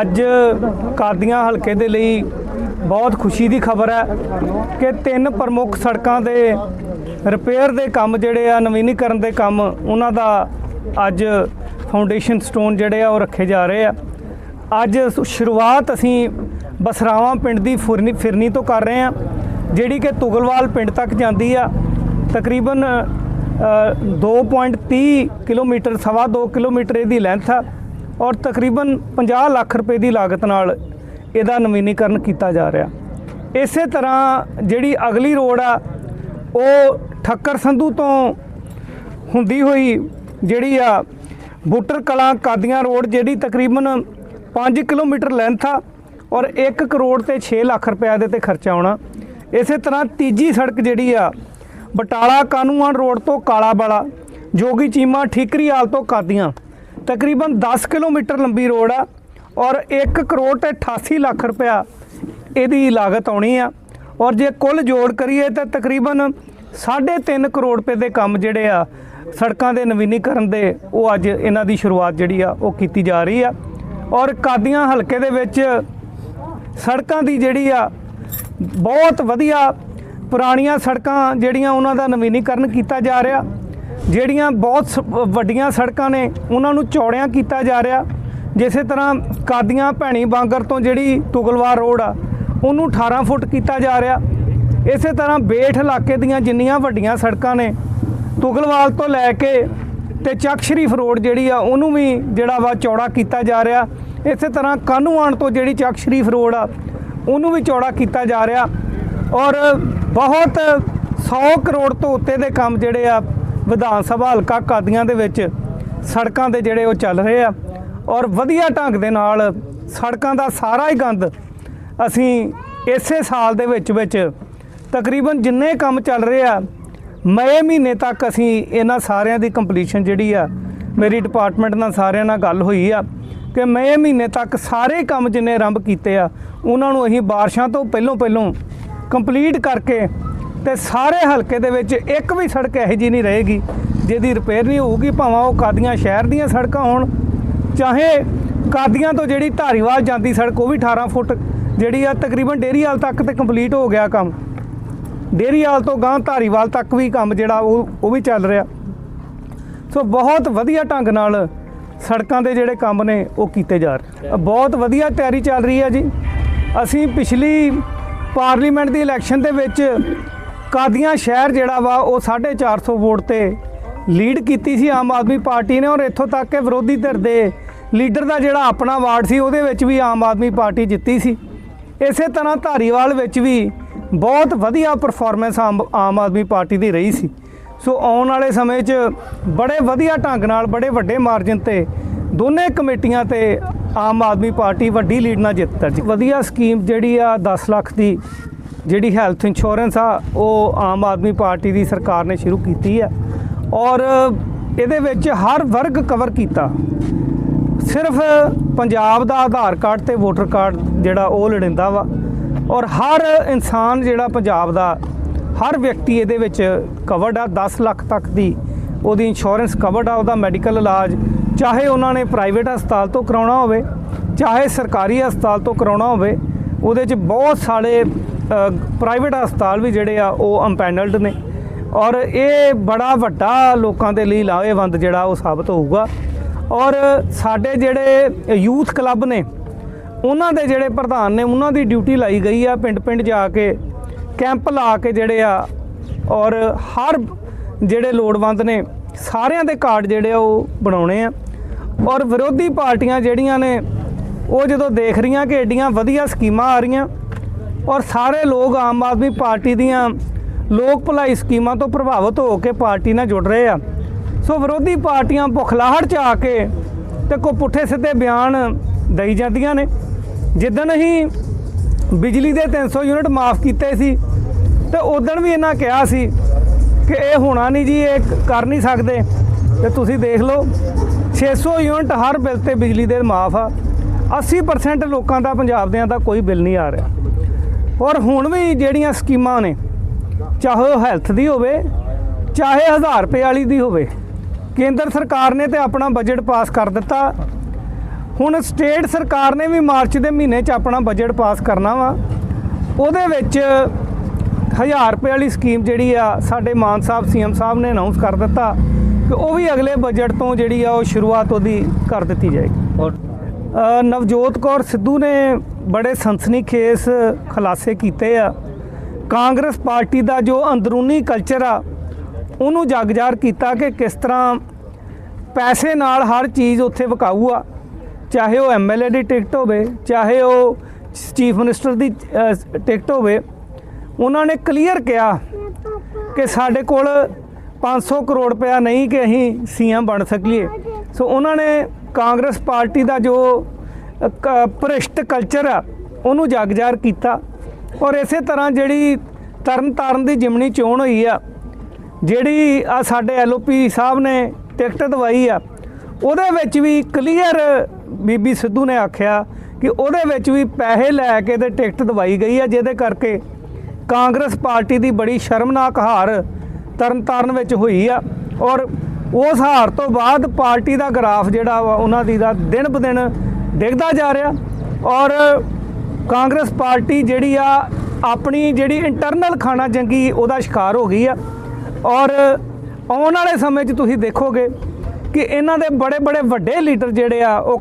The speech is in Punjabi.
ਅੱਜ ਕਾਦੀਆਂ ਹਲਕੇ ਦੇ ਲਈ ਬਹੁਤ ਖੁਸ਼ੀ ਦੀ ਖਬਰ ਹੈ ਕਿ ਤਿੰਨ ਪ੍ਰਮੁੱਖ ਸੜਕਾਂ ਦੇ ਰਿਪੇਅਰ ਦੇ ਕੰਮ ਜਿਹੜੇ ਆ ਨਵੀਨੀਕਰਨ ਦੇ ਕੰਮ ਉਹਨਾਂ ਦਾ ਅੱਜ ਫਾਊਂਡੇਸ਼ਨ ਸਟੋਨ ਜਿਹੜੇ ਆ ਉਹ ਰੱਖੇ ਜਾ ਰਹੇ ਆ। ਅੱਜ ਸ਼ੁਰੂਆਤ ਅਸੀਂ ਬਸਰਾਵਾਂ ਪਿੰਡ ਦੀ ਫੁਰਨੀ ਫਿਰਨੀ ਤੋਂ ਕਰ ਰਹੇ ਆ ਜਿਹੜੀ ਕਿ ਤੁਗਲਵਾਲ ਪਿੰਡ ਤੱਕ ਜਾਂਦੀ ਆ। ਤਕਰੀਬਨ ਅ, 2.30 ਕਿਲੋਮੀਟਰ ਸਵਾ 2 ਕਿਲੋਮੀਟਰ ਇਹਦੀ ਲੈਂਥ ਆ। ਔਰ ਤਕਰੀਬਨ 50 ਲੱਖ ਰੁਪਏ ਦੀ ਲਾਗਤ ਨਾਲ ਇਹਦਾ ਨਵੀਨੀਕਰਨ ਕੀਤਾ ਜਾ ਰਿਹਾ। ਇਸੇ ਤਰ੍ਹਾਂ ਜਿਹੜੀ ਅਗਲੀ ਰੋਡ ਆ, ਉਹ ਠੱਕਰ ਸੰਧੂ ਤੋਂ ਹੁੰਦੀ ਹੋਈ ਜਿਹੜੀ ਆ ਬੁੱਟਰ ਕਲਾਂ ਕਾਦੀਆਂ ਰੋਡ, ਜਿਹੜੀ ਤਕਰੀਬਨ 5 ਕਿਲੋਮੀਟਰ ਲੈਂਥ ਆ ਔਰ 1 ਕਰੋੜ ਤੇ 6 ਲੱਖ ਰੁਪਏ ਦੇ ਤੇ ਖਰਚਾ ਆਉਣਾ। ਇਸੇ ਤਰ੍ਹਾਂ ਤੀਜੀ ਸੜਕ ਜਿਹੜੀ ਆ, ਬਟਾਲਾ ਕਾਨੂੰਨ ਰੋਡ ਤੋਂ ਕਾਲਾ ਕਾਲਾਬਾਲਾ ਜੋਗੀ ਚੀਮਾ ਠੀਕਰੀਆਲ ਤੋਂ ਕਾਦੀਆਂ। ਤਕਰੀਬਨ 10 ਕਿਲੋਮੀਟਰ ਲੰਬੀ ਰੋਡ ਆ ਔਰ 1 ਕਰੋੜ ਤੇ 88 ਲੱਖ ਰੁਪਇਆ ਇਹਦੀ ਲਾਗਤ ਆਉਣੀ ਆ। ਔਰ ਜੇ ਕੁੱਲ ਜੋੜ ਕਰੀਏ ਤਾਂ ਤਕਰੀਬਨ 3.5 ਕਰੋੜ ਰੁਪਏ ਦੇ ਕੰਮ ਜਿਹੜੇ ਆ, ਸੜਕਾਂ ਦੇ ਨਵੀਨੀਕਰਨ ਦੇ, ਉਹ ਅੱਜ ਇਹਨਾਂ ਦੀ ਸ਼ੁਰੂਆਤ ਜਿਹੜੀ ਆ, ਉਹ ਕੀਤੀ ਜਾ ਰਹੀ ਆ। ਔਰ ਕਾਦੀਆਂ ਹਲਕੇ ਦੇ ਵਿੱਚ ਸੜਕਾਂ ਦੀ ਜਿਹੜੀ ਆ, ਬਹੁਤ ਵਧੀਆ ਪੁਰਾਣੀਆਂ ਸੜਕਾਂ ਜਿਹੜੀਆਂ ਉਹਨਾਂ ਦਾ ਨਵੀਨੀਕਰਨ ਕੀਤਾ ਜਾ ਰਿਹਾ। ਜਿਹੜੀਆਂ ਬਹੁਤ ਸ- ਵੱਡੀਆਂ ਸੜਕਾਂ ਨੇ, ਉਹਨਾਂ ਨੂੰ ਚੌੜਿਆਂ ਕੀਤਾ ਜਾ ਰਿਹਾ। ਜਿਸੇ ਤਰ੍ਹਾਂ ਕਾਦੀਆਂ ਭੈਣੀ ਬਾਂਗਰ ਤੋਂ ਜਿਹੜੀ ਤੁਗਲਵਾਰ ਰੋਡ ਆ, ਉਹਨੂੰ 18 ਫੁੱਟ ਕੀਤਾ ਜਾ ਰਿਹਾ। ਇਸੇ ਤਰ੍ਹਾਂ ਬੇਠ ਇਲਾਕੇ ਦੀਆਂ ਜਿੰਨੀਆਂ ਵੱਡੀਆਂ ਸੜਕਾਂ ਨੇ, ਤੁਗਲਵਾਲ ਤੋਂ ਲੈ ਕੇ ਤੇ ਚੱਕ ਸ਼ਰੀਫ ਰੋਡ ਜਿਹੜੀ ਆ, ਉਹਨੂੰ ਵੀ ਜਿਹੜਾ ਵਾ ਚੌੜਾ ਕੀਤਾ ਜਾ ਰਿਹਾ। ਇਸੇ ਤਰ੍ਹਾਂ ਕਾਨੂੰਆਣ ਤੋਂ ਜਿਹੜੀ ਚੱਕ ਸ਼ਰੀਫ ਰੋਡ ਆ, ਉਹਨੂੰ ਵੀ ਚੌੜਾ ਕੀਤਾ ਜਾ ਰਿਹਾ। ਔਰ ਬਹੁਤ 100 ਕਰੋੜ ਤੋਂ ਉੱਤੇ ਦੇ ਕੰਮ ਜਿਹੜੇ ਆ ਵਿਧਾਨ ਸਭਾ ਹਲਕਾ ਕਾਦੀਆਂ ਦੇ ਵਿੱਚ ਸੜਕਾਂ ਦੇ ਜਿਹੜੇ ਉਹ ਚੱਲ ਰਹੇ ਆ ਔਰ ਵਧੀਆ ਢੰਗ ਦੇ ਨਾਲ ਸੜਕਾਂ ਦਾ ਸਾਰਾ ਹੀ ਗੰਦ ਅਸੀਂ ਇਸੇ ਸਾਲ ਦੇ ਵਿੱਚ ਵਿੱਚ ਤਕਰੀਬਨ ਜਿੰਨੇ ਕੰਮ ਚੱਲ ਰਹੇ ਆ ਮਈ ਮਹੀਨੇ ਤੱਕ ਅਸੀਂ ਇਹਨਾਂ ਸਾਰਿਆਂ ਦੀ ਕੰਪਲੀਸ਼ਨ ਜਿਹੜੀ ਆ, ਮੇਰੀ ਡਿਪਾਰਟਮੈਂਟ ਨਾਲ ਸਾਰਿਆਂ ਨਾਲ ਗੱਲ ਹੋਈ ਆ ਕਿ ਮਈ ਮਹੀਨੇ ਤੱਕ ਸਾਰੇ ਕੰਮ ਜਿੰਨੇ ਆਰੰਭ ਕੀਤੇ ਆ, ਉਹਨਾਂ ਨੂੰ ਅਸੀਂ ਬਾਰਿਸ਼ਾਂ ਤੋਂ ਪਹਿਲੋਂ ਪਹਿਲੋਂ ਕੰਪਲੀਟ ਕਰਕੇ ਤੇ ਸਾਰੇ ਹਲਕੇ ਦੇ ਵਿੱਚ ਇੱਕ ਵੀ ਸੜਕ ਇਹੋ ਜਿਹੀ ਨਹੀਂ ਰਹੇਗੀ, ਜਿਹਦੀ ਰਿਪੇਅਰ ਨਹੀਂ ਹੋਊਗੀ, ਭਾਵੇਂ ਉਹ ਕਾਦੀਆਂ ਸ਼ਹਿਰ ਦੀਆਂ ਸੜਕਾਂ ਹੋਣ, ਚਾਹੇ ਕਾਦੀਆਂ ਤੋਂ ਜਿਹੜੀ ਧਾਰੀਵਾਲ ਜਾਂਦੀ ਸੜਕ, ਉਹ ਵੀ 18 ਫੁੱਟ, ਜਿਹੜੀ ਆ ਤਕਰੀਬਨ ਡੇਰੀਵਾਲ ਤੱਕ ਤੇ ਕੰਪਲੀਟ ਹੋ ਗਿਆ ਕੰਮ। ਡੇਰੀਵਾਲ ਤੋਂ ਗਾਂ ਧਾਰੀਵਾਲ ਤੱਕ ਵੀ ਕੰਮ ਜਿਹੜਾ ਉਹ ਉਹ ਵੀ ਚੱਲ ਰਿਹਾ। ਸੋ ਬਹੁਤ ਵਧੀਆ ਢੰਗ ਨਾਲ ਸੜਕਾਂ ਦੇ ਜਿਹੜੇ ਕੰਮ ਨੇ, ਉਹ ਕੀਤੇ ਜਾ ਰਹੇ ਬਹੁਤ ਵਧੀਆ ਤਿਆਰੀ ਚੱਲ ਰਹੀ ਹੈ ਜੀ। ਅਸੀਂ ਪਿਛਲੀ ਪਾਰਲੀਮੈਂਟ ਦੀ ਇਲੈਕਸ਼ਨ ਦੇ ਵਿੱਚ ਕਾਦੀਆਂ ਸ਼ਹਿਰ ਜਿਹੜਾ ਵਾ, ਉਹ 450 ਵੋਟ ਤੇ ਲੀਡ ਕੀਤੀ ਸੀ ਆਮ ਆਦਮੀ ਪਾਰਟੀ ਨੇ ਔਰ ਇੱਥੋਂ ਤੱਕ ਕਿ ਵਿਰੋਧੀ ਧਿਰ ਦੇ ਲੀਡਰ ਦਾ ਜਿਹੜਾ ਆਪਣਾ ਵਾਰਡ ਸੀ, ਉਹਦੇ ਵਿੱਚ ਵੀ ਆਮ ਆਦਮੀ ਪਾਰਟੀ ਜਿੱਤੀ ਸੀ। ਇਸੇ ਤਰ੍ਹਾਂ ਧਾਰੀਵਾਲ ਵਿੱਚ ਵੀ ਬਹੁਤ ਵਧੀਆ ਪਰਫਾਰਮੈਂਸ ਆਮ ਆਮ ਆਦਮੀ ਪਾਰਟੀ ਦੀ ਰਹੀ ਸੀ। ਸੋ ਆਉਣ ਵਾਲੇ ਸਮੇਂ 'ਚ ਬੜੇ ਵਧੀਆ ਢੰਗ ਨਾਲ, ਬੜੇ ਵੱਡੇ ਮਾਰਜਨ ਤੇ ਦੋਨੇ ਕਮੇਟੀਆਂ ਤੇ ਆਮ ਆਦਮੀ ਪਾਰਟੀ ਵੱਡੀ ਲੀਡ ਨਾਲ ਜਿੱਤ ਦਰਜ ਵਧੀਆ ਸਕੀਮ ਜਿਹੜੀ ਆ 10 ਲੱਖ ਦੀ ਜਿਹੜੀ ਹੈਲਥ ਇੰਸ਼ੋਰੈਂਸ ਆ, ਉਹ ਆਮ ਆਦਮੀ ਪਾਰਟੀ ਦੀ ਸਰਕਾਰ ਨੇ ਸ਼ੁਰੂ ਕੀਤੀ ਆ। ਔਰ ਇਹਦੇ ਵਿੱਚ ਹਰ ਵਰਗ ਕਵਰ ਕੀਤਾ। ਸਿਰਫ ਪੰਜਾਬ ਦਾ ਆਧਾਰ ਕਾਰਡ ਤੇ ਵੋਟਰ ਕਾਰਡ ਜਿਹੜਾ ਉਹ ਲੜਿੰਦਾ ਵਾ। ਔਰ ਹਰ ਇਨਸਾਨ ਜਿਹੜਾ ਪੰਜਾਬ ਦਾ, ਹਰ ਵਿਅਕਤੀ ਇਹਦੇ ਵਿੱਚ ਕਵਰਡ ਆ। 10 ਲੱਖ ਤੱਕ ਦੀ ਉਹਦੀ ਇੰਸ਼ੋਰੈਂਸ ਕਵਰਡ ਆ, ਉਹਦਾ ਮੈਡੀਕਲ ਇਲਾਜ, ਚਾਹੇ ਉਹਨਾਂ ਨੇ ਪ੍ਰਾਈਵੇਟ ਹਸਪਤਾਲ ਤੋਂ ਕਰਾਉਣਾ ਹੋਵੇ, ਚਾਹੇ ਸਰਕਾਰੀ ਹਸਪਤਾਲ ਤੋਂ ਕਰਾਉਣਾ ਹੋਵੇ, ਉਹਦੇ 'ਚ ਬਹੁਤ ਸਾਰੇ ਪ੍ਰਾਈਵੇਟ ਹਸਪਤਾਲ ਵੀ ਜਿਹੜੇ ਆ, ਉਹ ਅੰਪੈਨਲਡ ਨੇ। ਔਰ ਇਹ ਬੜਾ ਵੱਡਾ ਲੋਕਾਂ ਦੇ ਲਈ ਲਾਹੇਵੰਦ ਜਿਹੜਾ, ਉਹ ਸਾਬਤ ਹੋਊਗਾ। ਔਰ ਸਾਡੇ ਜਿਹੜੇ ਯੂਥ ਕਲੱਬ ਨੇ, ਉਹਨਾਂ ਦੇ ਜਿਹੜੇ ਪ੍ਰਧਾਨ ਨੇ, ਉਹਨਾਂ ਦੀ ਡਿਊਟੀ ਲਾਈ ਗਈ ਆ ਪਿੰਡ ਪਿੰਡ ਜਾ ਕੇ, ਕੈਂਪ ਲਾ ਕੇ ਜਿਹੜੇ ਆ। ਔਰ ਹਰ ਜਿਹੜੇ ਲੋੜਵੰਦ ਨੇ, ਸਾਰਿਆਂ ਦੇ ਕਾਰਡ ਜਿਹੜੇ ਆ, ਉਹ ਬਣਾਉਣੇ ਆ। ਔਰ ਵਿਰੋਧੀ ਪਾਰਟੀਆਂ ਜਿਹੜੀਆਂ ਨੇ, ਉਹ ਜਦੋਂ ਦੇਖ ਰਹੀਆਂ ਕਿ ਐਡੀਆਂ ਵਧੀਆ ਸਕੀਮਾਂ ਆ ਰਹੀਆਂ ਔਰ ਸਾਰੇ ਲੋਕ ਆਮ ਆਦਮੀ ਪਾਰਟੀ ਦੀਆਂ ਲੋਕ ਭਲਾਈ ਸਕੀਮਾਂ ਤੋਂ ਪ੍ਰਭਾਵਿਤ ਹੋ ਕੇ ਪਾਰਟੀ ਨਾਲ ਜੁੜ ਰਹੇ ਆ। ਸੋ ਵਿਰੋਧੀ ਪਾਰਟੀਆਂ ਭੁਖਲਾਹਟ ਚ ਆ ਕੇ ਤੇ ਕੋ ਪੁੱਠੇ ਸਿੱਧੇ ਬਿਆਨ ਦਈ ਜਾਂਦੀਆਂ ਨੇ। ਜਿੱਦਣ ਅਸੀਂ ਬਿਜਲੀ ਦੇ 300 ਯੂਨਿਟ ਮਾਫ ਕੀਤੇ ਸੀ ਤੇ ਉਦੋਂ ਵੀ ਇਹਨਾਂ ਕਿਹਾ ਸੀ ਕਿ ਇਹ ਹੋਣਾ ਨਹੀਂ ਜੀ, ਇਹ ਕਰ ਨਹੀਂ ਸਕਦੇ। ਤੇ ਤੁਸੀਂ ਦੇਖ ਲਓ 600 ਯੂਨਿਟ ਹਰ ਬਿੱਲ ਤੇ ਬਿਜਲੀ ਦੇ ਮਾਫ ਆ। 80% ਲੋਕਾਂ ਦਾ, ਪੰਜਾਬ ਦਿਆਂ ਦਾ ਕੋਈ ਬਿੱਲ ਨਹੀਂ ਆ ਰਿਹਾ। ਔਰ ਹੁਣ ਵੀ ਜਿਹੜੀਆਂ ਸਕੀਮਾਂ ਨੇ ਚਾਹੇ ਉਹ ਹੈਲਥ ਦੀ ਹੋਵੇ ਚਾਹੇ 1000 ਰੁਪਏ ਵਾਲੀ ਦੀ ਹੋਵੇ ਕੇਂਦਰ ਸਰਕਾਰ ਨੇ ਤੇ ਆਪਣਾ ਬਜਟ ਪਾਸ ਕਰ ਦਿੱਤਾ। ਹੁਣ ਸਟੇਟ ਸਰਕਾਰ ਨੇ ਵੀ ਮਾਰਚ ਦੇ ਮਹੀਨੇ 'ਚ ਆਪਣਾ ਬਜਟ ਪਾਸ ਕਰਨਾ ਵਾ। ਉਹਦੇ ਵਿੱਚ 1000 ਰੁਪਏ ਵਾਲੀ ਸਕੀਮ ਜਿਹੜੀ ਆ ਸਾਡੇ ਮਾਨ ਸਾਹਿਬ ਸੀਐਮ ਸਾਹਿਬ ਨੇ ਅਨਾਉਂਸ ਕਰ ਦਿੱਤਾ ਕਿ ਉਹ ਵੀ ਅਗਲੇ ਬਜਟ ਤੋਂ ਜਿਹੜੀ ਆ ਉਹ ਸ਼ੁਰੂਆਤ ਉਹਦੀ ਕਰ ਦਿੱਤੀ ਜਾਏਗੀ। ਔਰ ਨਵਜੋਤ ਕੌਰ ਸਿੱਧੂ ਨੇ ਬੜੇ ਸਨਸਨੀਖੇਜ਼ ਖੁਲਾਸੇ ਕੀਤੇ ਆ। ਕਾਂਗਰਸ ਪਾਰਟੀ ਦਾ ਜੋ ਅੰਦਰੂਨੀ ਕਲਚਰ ਆ, ਉਹਨੂੰ ਜਗਜਾਰ ਕੀਤਾ ਕਿ ਕਿਸ ਤਰ੍ਹਾਂ ਪੈਸੇ ਨਾਲ ਹਰ ਚੀਜ਼ ਉੱਥੇ ਵਿਕਾਊ ਆ। ਚਾਹੇ ਉਹ ਐਮਐਲਏ ਦੀ ਟਿਕਟ ਹੋਵੇ, ਚਾਹੇ ਉਹ ਚੀਫ ਮਿਨਿਸਟਰ ਦੀ ਟਿਕਟ ਹੋਵੇ, ਉਹਨਾਂ ਨੇ ਕਲੀਅਰ ਕਿਹਾ ਕਿ ਸਾਡੇ ਕੋਲ 500 ਕਰੋੜ ਰੁਪਇਆ ਨਹੀਂ ਕਿ ਅਸੀਂ ਸੀਐਮ ਬਣ ਸਕੀਏ। ਸੋ ਉਹਨਾਂ ਨੇ ਕਾਂਗਰਸ ਪਾਰਟੀ ਦਾ ਜੋ ਭ੍ਰਿਸ਼ਟ ਕਲਚਰ ਆ, ਉਹਨੂੰ ਜਗਜਾਰ ਕੀਤਾ। ਔਰ ਇਸੇ ਤਰ੍ਹਾਂ ਜਿਹੜੀ ਤਰਨ ਤਾਰਨ ਦੀ ਜਿਮਣੀ ਚੋਣ ਹੋਈ ਆ, ਜਿਹੜੀ ਆ ਸਾਡੇ ਐਲਓਪੀ ਸਾਹਿਬ ਨੇ ਟਿਕਟ ਦਵਾਈ ਆ, ਉਹਦੇ ਵਿੱਚ ਵੀ ਕਲੀਅਰ ਬੀਬੀ ਸਿੱਧੂ ਨੇ ਆਖਿਆ ਕਿ ਉਹਦੇ ਵਿੱਚ ਵੀ ਪੈਸੇ ਲੈ ਕੇ ਤੇ ਟਿਕਟ ਦਵਾਈ ਗਈ ਆ, ਜਿਹਦੇ ਕਰਕੇ ਕਾਂਗਰਸ ਪਾਰਟੀ ਦੀ ਬੜੀ ਸ਼ਰਮਨਾਕ ਹਾਰ ਤਰਨਤਾਰਨ ਵਿੱਚ ਹੋਈ ਆ। ਔਰ ਉਸ ਹਾਰ ਤੋਂ ਬਾਅਦ ਪਾਰਟੀ ਦਾ ਗ੍ਰਾਫ ਜਿਹੜਾ ਵਾ, ਉਹਨਾਂ ਦੀ ਦਾ ਦਿਨ ਬ ਦਿਨ ਡਿੱਗਦਾ ਜਾ ਰਿਹਾ ਔਰ ਕਾਂਗਰਸ ਪਾਰਟੀ ਜਿਹੜੀ ਆ, ਆਪਣੀ ਜਿਹੜੀ ਇੰਟਰਨਲ ਖਾਣਾ ਜੰਗੀ ਉਹਦਾ ਸ਼ਿਕਾਰ ਹੋ ਗਈ ਆ। ਔਰ ਆਉਣ ਵਾਲੇ ਸਮੇਂ 'ਚ ਤੁਸੀਂ ਦੇਖੋਗੇ ਕਿ ਇਹਨਾਂ ਦੇ ਬੜੇ ਬੜੇ ਵੱਡੇ ਲੀਡਰ ਜਿਹੜੇ ਆ, ਉਹ